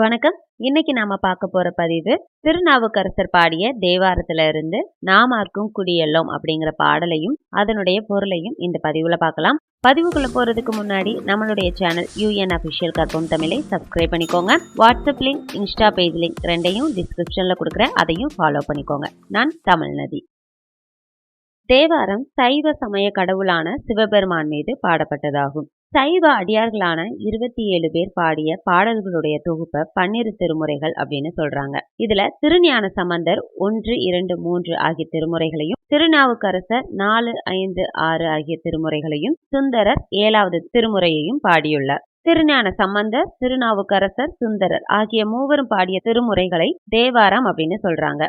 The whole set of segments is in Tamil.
வணக்கம். இன்னைக்கு நாம பார்க்க போற பதிவு திருநாவுக்கரசர் பாடிய தேவாரத்துல இருந்து நாமார்க்கும் குடியெல்லோம் அப்படிங்கிற பாடலையும் அதனுடைய பொருளையும் இந்த பதிவுல பார்க்கலாம். பதிவுக்குள்ள போறதுக்கு முன்னாடி நம்மளுடைய சேனல் யூஎன் அபிஷியல் கற்பம் தமிழை சப்ஸ்கிரைப் பண்ணிக்கோங்க. WhatsApp link Insta page link ரெண்டையும் டிஸ்கிரிப்ஷன்ல கொடுக்குறேன் அதையும் ஃபாலோ பண்ணிக்கோங்க. நான் தமிழ்நதி தேவாரம் சைவ சமய கடவுளான சிவபெருமான் மீது பாடப்பட்டதாகும். சைவ அடியார்களான இருபத்தி ஏழு பேர் பாடிய பாடல்களுடைய தொகுப்பை பன்னிரு திருமுறைகள் அப்படின்னு சொல்றாங்க. இதுல திருஞான சம்பந்தர் ஒன்று இரண்டு மூன்று ஆகிய திருமுறைகளையும் திருநாவுக்கரசர் நாலு ஐந்து ஆறு ஆகிய திருமுறைகளையும் சுந்தரர் ஏழாவது திருமுறையையும் பாடியுள்ளார். திருஞான சம்பந்தர் திருநாவுக்கரசர் சுந்தரர் ஆகிய மூவரும் பாடிய திருமுறைகளை தேவாரம் அப்படின்னு சொல்றாங்க.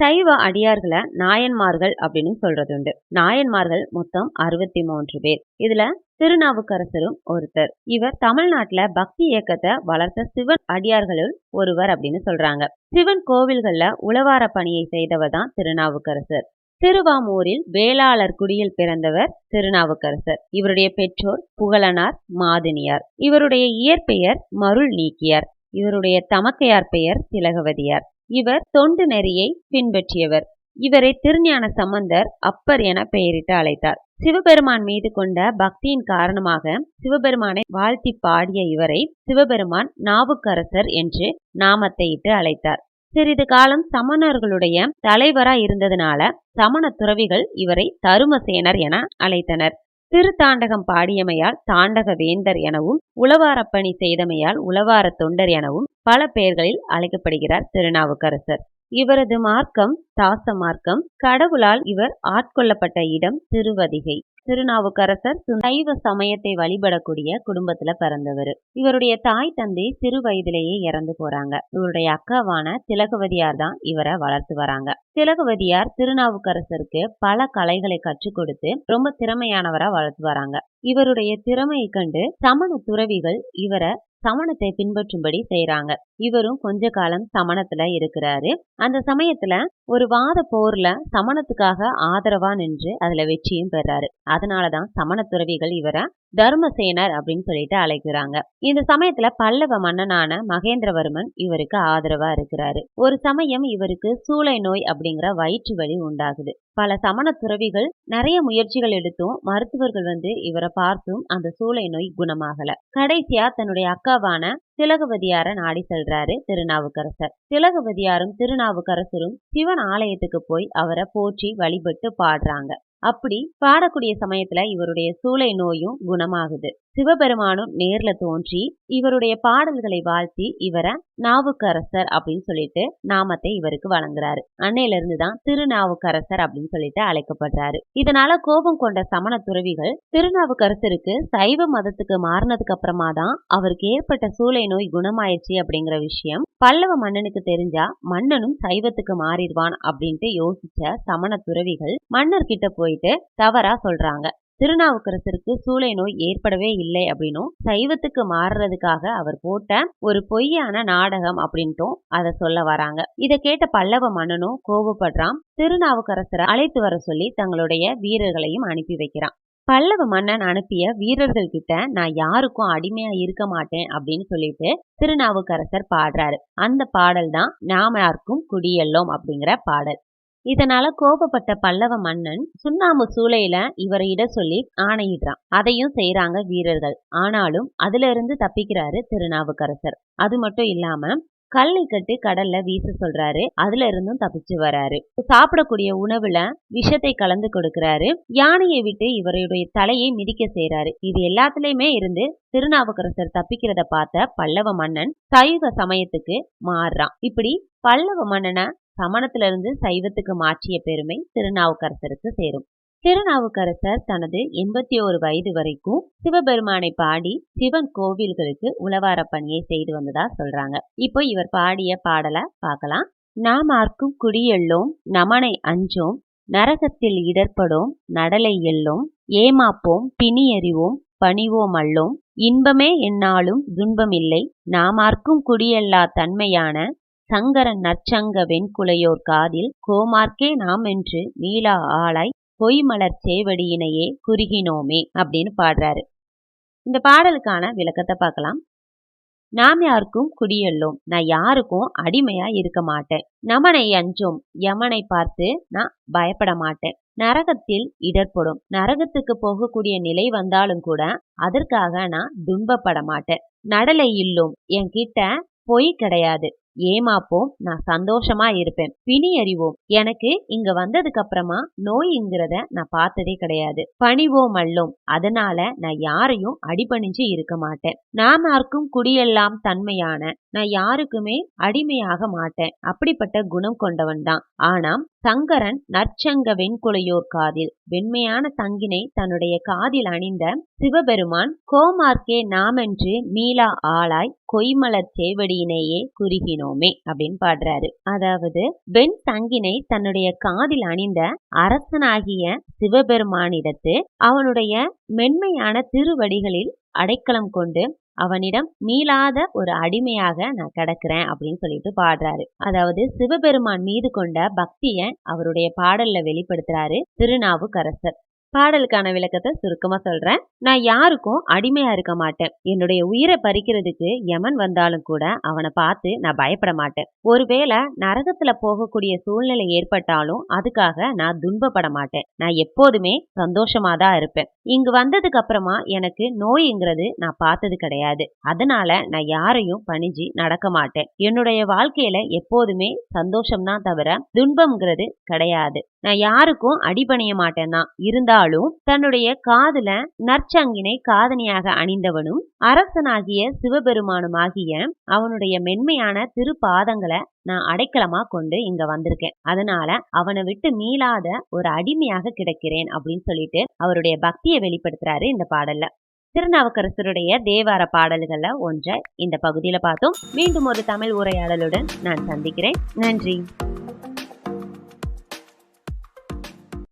சைவ அடியார்களை நாயன்மார்கள் அப்படின்னு சொல்றது உண்டு நாயன்மார்கள் மொத்தம் அறுபத்தி மூன்று பேர். இதுல திருநாவுக்கரசரும் ஒருத்தர். இவர் தமிழ்நாட்டுல பக்தி இயக்கத்தை வளர்த்த சிவன் அடியார்களுள் ஒருவர் அப்படின்னு சொல்றாங்க. சிவன் கோவில்கள்ல உளவார பணியை செய்தவர் தான் திருநாவுக்கரசர். திருவாமூரில் வேளாளர் குடியில் பிறந்தவர் திருநாவுக்கரசர். இவருடைய பெற்றோர் புகழனார் மாதினியார். இவருடைய இயற்பெயர் மருள் நீக்கியார். இவருடைய தமக்கையார் பெயர் திலகவதியார். இவர் தொண்டு நெறியை பின்பற்றியவர். இவரை திருஞான சம்பந்தர் அப்பர் என பெயரிட்டு அழைத்தார். சிவபெருமான் மீது கொண்ட பக்தியின் காரணமாக சிவபெருமானை வாழ்த்தி பாடிய இவரை சிவபெருமான் நாவுக்கரசர் என்று நாமத்தை இட்டு அழைத்தார். சிறிது காலம் சமணர்களுடைய தலைவரா இருந்ததுனால சமண துறவிகள் இவரை தருமசேனர் என அழைத்தனர். திருத்தாண்டகம் பாடியமையால் தாண்டக வேந்தர் எனவும் உளவாரப்பணி செய்தமையால் உளவார தொண்டர் எனவும் பல பெயர்களில் அழைக்கப்படுகிறார் திருநாவுக்கரசர். இவரது மார்க்கம் தாச மார்க்கம் கடவுளால் இவர் ஆட்கொள்ளப்பட்ட இடம் திருவதிகை. திருநாவுக்கரசர் சைவ சமயத்தை வழிபடக்கூடிய குடும்பத்துல பிறந்தவர். இவருடைய தாய் தந்தை சிறு வயதிலேயே இறந்து போறாங்க. இவருடைய அக்காவான திலகவதியார் தான் இவரை வளர்த்து வராங்க. திலகவதியார் திருநாவுக்கரசருக்கு பல கலைகளை கற்றுக் கொடுத்து ரொம்ப திறமையானவரா வளர்த்து வராங்க. இவருடைய திறமையை கண்டு சமண துறவிகள் இவரை சமணத்தை பின்பற்றும்படி செய்கிறாங்க இவரும் கொஞ்ச காலம் சமணத்துல இருக்கிறாரு. அந்த சமயத்துல ஒரு வாத போர்ல சமணத்துக்காக ஆதரவா நின்று அதுல வெற்றியும் பெறாரு. அதனாலதான் சமண துறவிகள் இவரை தர்மசேனர் அப்படின்னு சொல்லிட்டு அழைக்கிறாங்க. இந்த சமயத்துல பல்லவ மன்னனான மகேந்திரவர்மன் இவருக்கு ஆதரவா இருக்கிறாரு. ஒரு சமயம் இவருக்கு சூளை நோய் அப்படிங்கிற வயிற்று வலி உண்டாகுது. பல சமண துறவிகள் நிறைய முயற்சிகள் எடுத்தும் மருத்துவர்கள் வந்து இவரை பார்த்தும் அந்த சூளை நோய் குணமாகல. கடைசியா தன்னுடைய அக்காவான திலகவதியார நாடி செல்றாரு திருநாவுக்கரசர். திலகவதியாரும் திருநாவுக்கரசரும் சிவன் ஆலயத்துக்கு போய் அவரை போற்றி வழிபட்டு பாடுறாங்க. அப்படி பாடக்கூடிய சமயத்துல இவருடைய சூளை நோயும் குணமாகுது. சிவபெருமானும் நேர்ல தோன்றி இவருடைய பாடல்களை வாழ்த்தி இவரை நாவுக்கரசர் அப்படின்னு சொல்லிட்டு நாமத்தை இவருக்கு வழங்குறாரு. அன்னையில இருந்து தான் திருநாவுக்கரசர் அப்படின்னு சொல்லிட்டு அழைக்கப்படுறாரு. இதனால கோபம் கொண்ட சமண துறவிகள் திருநாவுக்கரசருக்கு சைவ மதத்துக்கு மாறினதுக்கு அப்புறமா தான் அவருக்கு ஏற்பட்ட சூளை நோய் குணமாயிருச்சு அப்படிங்கிற விஷயம் பல்லவ மன்னனுக்கு தெரிஞ்சா மன்னனும் சைவத்துக்கு மாறிடுவான் அப்படின்ட்டு யோசிச்ச சமண துறவிகள் மன்னர் கிட்ட போயிட்டு தவறா சொல்றாங்க. திருநாவுக்கரசருக்கு சூளை நோய் ஏற்படவே இல்லை அப்படின்னும் சைவத்துக்கு மாறுறதுக்காக அவர் போட்ட ஒரு பொய்யான நாடகம் அப்படின்ட்டும் அதை சொல்ல வராங்க. இதை கேட்ட பல்லவ மன்னனும் கோபப்படுறான். திருநாவுக்கரசரை அழைத்து வர சொல்லி தங்களுடைய வீரர்களையும் அனுப்பி வைக்கிறான். பல்லவ மன்னன் அனுப்பிய வீரர்கள் கிட்ட நான் யாருக்கும் அடிமையா இருக்க மாட்டேன் அப்படின்னு சொல்லிட்டு திருநாவுக்கரசர் பாடுறாரு. அந்த பாடல் தான் நாம யாருக்கும் குடியெல்லோம் அப்படிங்கிற பாடல். இதனால கோபப்பட்ட பல்லவ மன்னன் சுண்ணாம்பு சூளையில இவரை இட சொல்லி ஆணையிடுறான். அதையும் செய்யறாங்க வீரர்கள். ஆனாலும் அதுல இருந்து தப்பிக்கிறாரு திருநாவுக்கரசர். அது மட்டும் இல்லாம கல்லை கட்டி கடல்ல வீச சொல்றாரு. அதுல இருந்தும் தப்பிச்சு வராரு. சாப்பிடக்கூடிய உணவுல விஷத்தை கலந்து கொடுக்கிறாரு. யானையை விட்டு இவருடைய தலையை மிதிக்க செய்யறாரு இது எல்லாத்துலயுமே இருந்து திருநாவுக்கரசர் தப்பிக்கிறத பார்த்த பல்லவ மன்னன் சைவ சமயத்துக்கு மாறுறான். இப்படி பல்லவ மன்னனை சமணத்திலிருந்து சைவத்துக்கு மாற்றிய பெருமை திருநாவுக்கரசருக்கு சேரும். திருநாவுக்கரசர் தனது எண்பத்தி ஒரு வயது வரைக்கும் சிவபெருமானை பாடி சிவன் கோவில்களுக்கு உளவார பணியை செய்து வந்ததா சொல்றாங்க. இப்போ இவர் பாடிய பாடலை பார்க்கலாம். நாம் ஆர்க்கும் குடியெல்லோம் நமனை அஞ்சோம் நரகத்தில் இடர்படோம் நடலை எல்லோம் ஏமாப்போம் பிணியறிவோம் பணிவோம் அல்லோம் இன்பமே என்னாலும் துன்பமில்லை நாமார்க்கும் குடியல்லா தன்மையான சங்கரன் நற்சங்க வெண்குலையோர் காதில் கோமார்க்கே நாம் என்று நீலா ஆளாய் பொய்மலர் சேவடியினையே குறுகினோமே அப்படின்னு பாடுறாரு. இந்த பாடலுக்கான விளக்கத்தை பார்க்கலாம். நாம் யாருக்கும் குடியல்லோம் நான் யாருக்கும் அடிமையா இருக்க மாட்டேன். நமனை அஞ்சும் யமனை பார்த்து நான் பயப்பட மாட்டேன். நரகத்தில் இடர்படும் நரகத்துக்கு போகக்கூடிய நிலை வந்தாலும் கூட அதற்காக நான் துன்பப்பட மாட்டேன். நடலை இல்லும் என்கிட்ட பொய் கிடையாது. ஏமாப்போம் நான் சந்தோஷமா இருப்பேன். பிணி அறிவோம் எனக்கு இங்க வந்ததுக்கு அப்புறமா நோய்ங்கிறத நான் பார்த்ததே கிடையாது. பணிவோம் அல்லோம் அதனால நான் யாரையும் அடிபணிஞ்சு இருக்க மாட்டேன். நாம் யாருக்கும் குடியெல்லாம் தன்மையான நான் யாருக்குமே அடிமையாக மாட்டேன். அப்படிப்பட்ட குணம் கொண்டவன் தான். ஆனாம் சங்கரன் நற்சங்க வெண்குலையோர் காதில் வெண்மையான தங்கினை தன்னுடைய காதில் அணிந்த சிவபெருமான் கோமார்க்கே நாமென்று மீளா ஆளாய் கொய்மலர் சேவடியினையே குறுகினோமே அப்படின்னு பாடுறாரு. அதாவது பெண் தங்கினை தன்னுடைய காதில் அணிந்த அரசனாகிய சிவபெருமானிடத்து அவனுடைய மென்மையான திருவடிகளில் அடைக்கலம் கொண்டு அவனிடம் மீளாத ஒரு அடிமையாக நான் கிடக்கிறேன் அப்படின்னு சொல்லிட்டு பாடுறாரு. அதாவது சிவபெருமான் மீது கொண்ட பக்திய அவருடைய பாடல்ல வெளிப்படுத்துறாரு திருநாவுக்கரசர். பாடலுக்கான விளக்கத்தை சுருக்கமா சொல்றேன். நான் யாருக்கும் அடிமையா இருக்க மாட்டேன். என்னுடைய உயிரை பறிக்கிறதுக்கு யமன் வந்தாலும் கூட அவனை பார்த்து நான் பயப்பட மாட்டேன். ஒருவேளை நரகத்துல போகக்கூடிய சூழ்நிலை ஏற்பட்டாலும் அதுக்காக நான் துன்பப்பட மாட்டேன். நான் எப்போதுமே சந்தோஷமா தான் இருப்பேன். இங்கு வந்ததுக்கு அப்புறமா எனக்கு நோய்ங்கிறது நான் பார்த்தது கிடையாது. அதனால நான் யாரையும் பணிஞ்சு நடக்க மாட்டேன். என்னுடைய வாழ்க்கையில எப்போதுமே சந்தோஷம்தான் தவிர துன்பம்ங்கிறது கிடையாது. நான் யாருக்கும் அடிபணிய மாட்டேன் தான். இருந்தாலும் தன்னுடைய காதுல நற்சங்கினை காதணியாக அணிந்தவனும் அரசனாகிய சிவபெருமானுமாகிய அவனுடைய மென்மையான திருப்பாதங்களை நான் அடைக்கலமா கொண்டு இங்க வந்திருக்கேன். அதனால அவனை விட்டு மீளாத ஒரு அடிமையாக கிடக்கிறேன் அப்படின்னு சொல்லிட்டு அவருடைய பக்தியை வெளிப்படுத்துறாரு இந்த பாடல்ல. திருநாவுக்கரசருடைய தேவார பாடல்கள்ல ஒன்றை இந்த பகுதியில பார்த்தோம். மீண்டும் ஒரு தமிழ் உரையாடலுடன் நான் சந்திக்கிறேன். நன்றி.